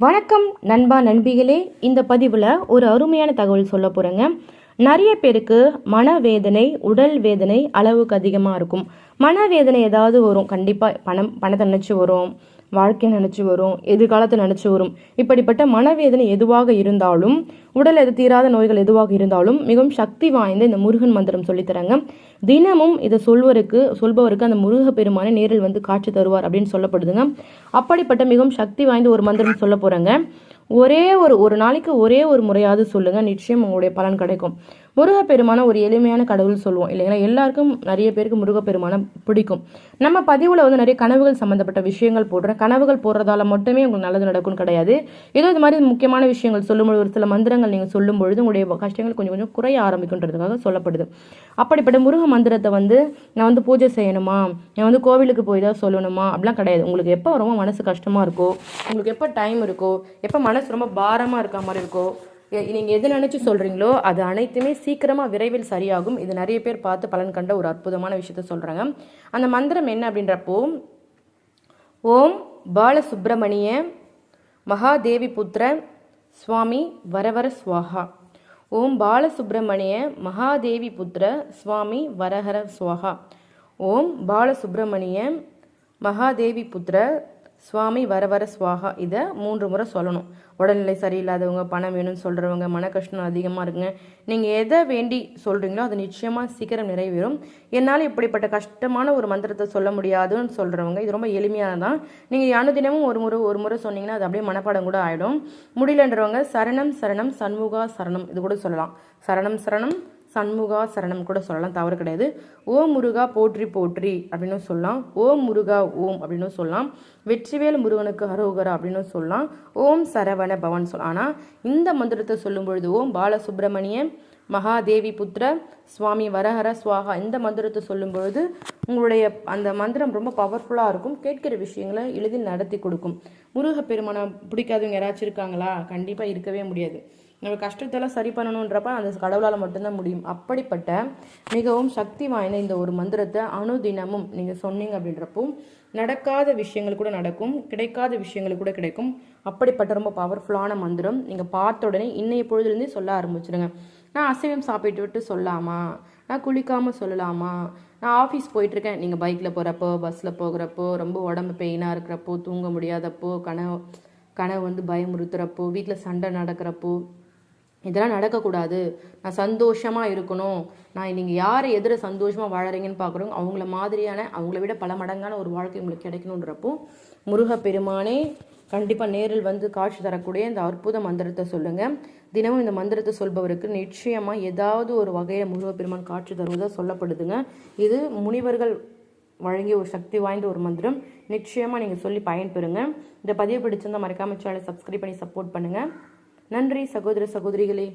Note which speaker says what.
Speaker 1: வணக்கம் நண்பா நண்பிகளே. இந்த பதிவில் ஒரு அருமையான தகவல் சொல்ல போகிறேங்க நிறைய பேருக்கு மனவேதனை உடல் வேதனை அளவுக்கு அதிகமாக இருக்கும். மனவேதனை ஏதாவது வரும். கண்டிப்பாக பணம் பணத்தை நினச்சி வரும். வாழ்க்கையை நினச்சி வரும் எதிர்காலத்தை நினச்சி வரும். இப்படிப்பட்ட மனவேதனை எதுவாக இருந்தாலும் உடல் எது தீராத நோய்கள் எதுவாக இருந்தாலும் மிகவும் சக்தி வாய்ந்த இந்த முருகன் மந்திரம் சொல்லித்தராங்க தினமும் இதை சொல்வருக்கு சொல்பவருக்கு அந்த முருக பெருமானை நேரில் வந்து காட்சி தருவார் அப்படின்னு சொல்லப்படுதுங்க. அப்படிப்பட்ட மிகவும் சக்தி வாய்ந்த ஒரு மந்திரம் சொல்ல போகிறாங்க ஒரே ஒரு ஒரு நாளைக்கு ஒரே ஒரு முறையாவது சொல்லுங்க. நிச்சயம் உங்களுடைய பலன் கிடைக்கும். முருகப்பெருமான ஒரு எளிமையான கடவுள் சொல்லுவோம் இல்லைங்களா? எல்லாருக்கும் நிறைய பேருக்கு முருகப்பெருமானை பிடிக்கும். நம்ம பதிவில் வந்து நிறைய கனவுகள் சம்மந்தப்பட்ட விஷயங்கள் போடுறேன். கனவுகள் போடுறதால மட்டுமே உங்களுக்கு நல்லது நடக்கும்னு கிடையாது. ஏதோ இது மாதிரி முக்கியமான விஷயங்கள் சொல்லும்போது ஒரு சில மந்திரங்கள் நீங்கள் சொல்லும் பொழுது உங்களுடைய கஷ்டங்கள் கொஞ்சம் கொஞ்சம் குறைய ஆரம்பிக்குன்றதுக்காக சொல்லப்படுது. அப்படிப்பட்ட முருக மந்திரத்தை வந்து நான் வந்து பூஜை செய்யணுமா? நான் வந்து கோவிலுக்கு போய் தான் சொல்லணுமா? அப்படிலாம் கிடையாது. உங்களுக்கு எப்போ ரொம்ப மனசு கஷ்டமாக இருக்கோ உங்களுக்கு எப்போ டைம் இருக்கோ எப்போ மனசு ரொம்ப பாரமாக இருக்க மாதிரி இருக்கோ நீங்கள் எது நினச்சி சொல்கிறீங்களோ அது அனைத்துமே சீக்கிரமாக விரைவில் சரியாகும். இது நிறைய பேர் பார்த்து பலன் கண்ட ஒரு அற்புதமான விஷயத்த சொல்கிறாங்க அந்த மந்திரம் என்ன அப்படின்றப்போ ஓம் பாலசுப்பிரமணிய மகாதேவி புத்திர சுவாமி வரவர சுவாகா. ஓம் பாலசுப்பிரமணிய மகாதேவி புத்திர சுவாமி வரஹர சுவாகா. ஓம் பாலசுப்பிரமணிய மகாதேவி புத்திர சுவாமி வர வர சுவாகா இதை மூன்று முறை சொல்லணும். உடல்நிலை சரியில்லாதவங்க பணம் வேணும்னு சொல்கிறவங்க மன கஷ்டம் அதிகமாக இருக்குங்க. நீங்கள் எதை வேண்டி சொல்கிறீங்களோ அது நிச்சயமாக சீக்கிரம் நிறைவேறும். என்னால் இப்படிப்பட்ட கஷ்டமான ஒரு மந்திரத்தை சொல்ல முடியாதுன்னு சொல்கிறவங்க இது ரொம்ப எளிமையானதான் நீங்கள் அனுதினமும் ஒரு முறை ஒரு முறை சொன்னீங்கன்னா அது அப்படியே மனப்பாடம் கூட ஆகிடும் முடியலன்றவங்க சரணம் சரணம் சண்முகா சரணம் இது கூட சொல்லலாம். சரணம் சரணம் சண்முகா சரணம் கூட சொல்லலாம். தவறு கிடையாது. ஓம் முருகா போற்றி போற்றி அப்படின்னு சொல்லலாம். ஓம் முருகா ஓம் அப்படின்னு சொல்லலாம். வெற்றிவேல் முருகனுக்கு அரோகரா அப்படின்னு சொல்லலாம். ஓம் சரவண பவன் சொல்லலாம் ஆனால் இந்த மந்திரத்தை சொல்லும் பொழுது ஓம் பாலசுப்ரமணிய மகாதேவி புத்திர சுவாமி வரஹர சுவாகா இந்த மந்திரத்தை சொல்லும் பொழுது உங்களுடைய அந்த மந்திரம் ரொம்ப பவர்ஃபுல்லாக இருக்கும். கேட்கிற விஷயங்களை எளிதில் நடத்தி கொடுக்கும். முருக பிடிக்காதவங்க யாராச்சும் இருக்காங்களா? கண்டிப்பாக இருக்கவே முடியாது. நம்ம கஷ்டத்தெல்லாம் சரி பண்ணணுன்றப்ப அந்த கடவுளால் மட்டும்தான் முடியும். அப்படிப்பட்ட மிகவும் சக்தி வாய்ந்த இந்த ஒரு மந்திரத்தை அணுதினமும் நீங்கள் சொன்னீங்க அப்படின்றப்போ நடக்காத விஷயங்கள் கூட நடக்கும் கிடைக்காத விஷயங்கள் கூட கிடைக்கும். அப்படிப்பட்ட ரொம்ப பவர்ஃபுல்லான மந்திரம். நீங்கள் பார்த்த உடனே இன்னைய பொழுதுலேருந்தே சொல்ல ஆரம்பிச்சிடுங்க நான் அசைவம் சாப்பிட்டு விட்டு சொல்லாமா? நான் குளிக்காமல் சொல்லலாமா? நான் ஆஃபீஸ் போயிட்டுருக்கேன். நீங்கள் பைக்கில் போகிறப்போ பஸ்ஸில் போகிறப்போ ரொம்ப உடம்பு பெயினாக இருக்கிறப்போ தூங்க முடியாதப்போ கனவு கனவு வந்து பயமுறுத்துகிறப்போ வீட்டில் சண்டை நடக்கிறப்போ இதெல்லாம் நடக்கக்கூடாது. நான் சந்தோஷமாக இருக்கணும். நான் நீங்கள் யாரை எதிர சந்தோஷமாக வாழறீங்கன்னு பார்க்குறோம். அவங்கள மாதிரியான அவங்கள விட பல மடங்கான ஒரு வாழ்க்கை உங்களுக்கு கிடைக்கணுன்றப்போ முருகப்பெருமானே கண்டிப்பாக நேரில் வந்து காட்சி தரக்கூடிய இந்த அற்புத மந்திரத்தை சொல்லுங்கள் தினமும் இந்த மந்திரத்தை சொல்பவருக்கு நிச்சயமாக ஏதாவது ஒரு வகையில் முருகப்பெருமான் காட்சி தருவதாக சொல்லப்படுதுங்க. இது முனிவர்கள் வழங்கிய ஒரு சக்தி வாய்ந்த ஒரு மந்திரம். நிச்சயமாக நீங்கள் சொல்லி பயன்பெறுங்க. இந்த பதிவு பிடிச்சிருந்தால் மறக்காமல் சேனலை சப்ஸ்கிரைப் பண்ணி சப்போர்ட் பண்ணுங்கள் நன்றி சகோதர சகோதரிகளே.